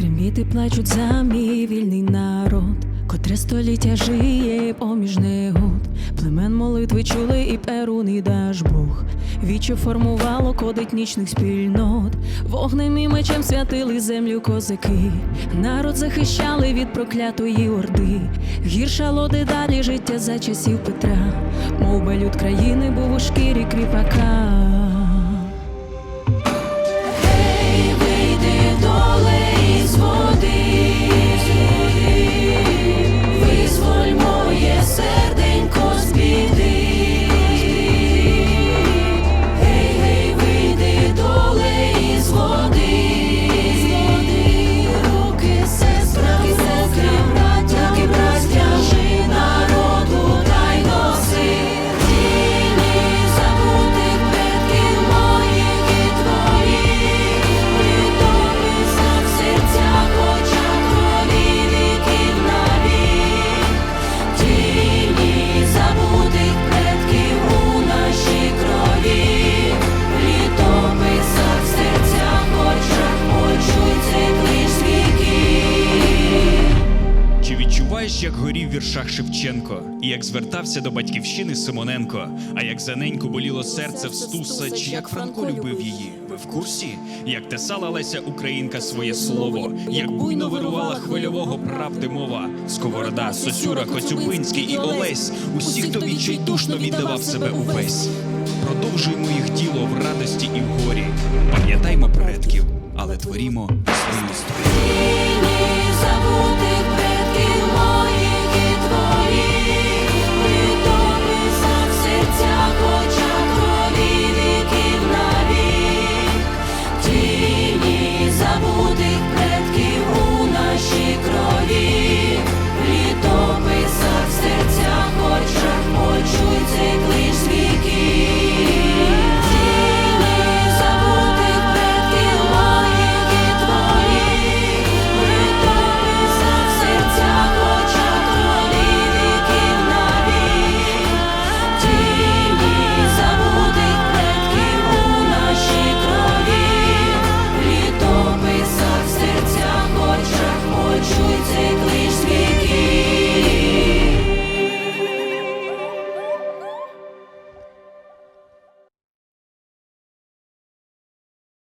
Квіти плачуть за мій вільний народ, котре століття жиє поміж негод. Племен молитви чули і перуний даж Бог. Віче формувало код етнічних спільнот. Вогнем і мечем святили землю козаки. Народ захищали від проклятої орди. Гіршало дедалі життя за часів Петра. Мов би люд країни був у шкірі кріпака. Відчуваєш, як горів в віршах Шевченко, і як звертався до батьківщини Симоненко, а як за неньку боліло серце в Стуса, чи як Франко любив її? Ви в курсі? Як тесала Леся Українка своє слово, як буйно вирувала хвильового правди мова, Сковорода, Сосюра, Коцюбинський і Олесь, усі, хто відчайдушно віддавав себе увесь. Продовжуємо їх діло в радості і в горі. Пам'ятаймо предків, але творімо свою історію.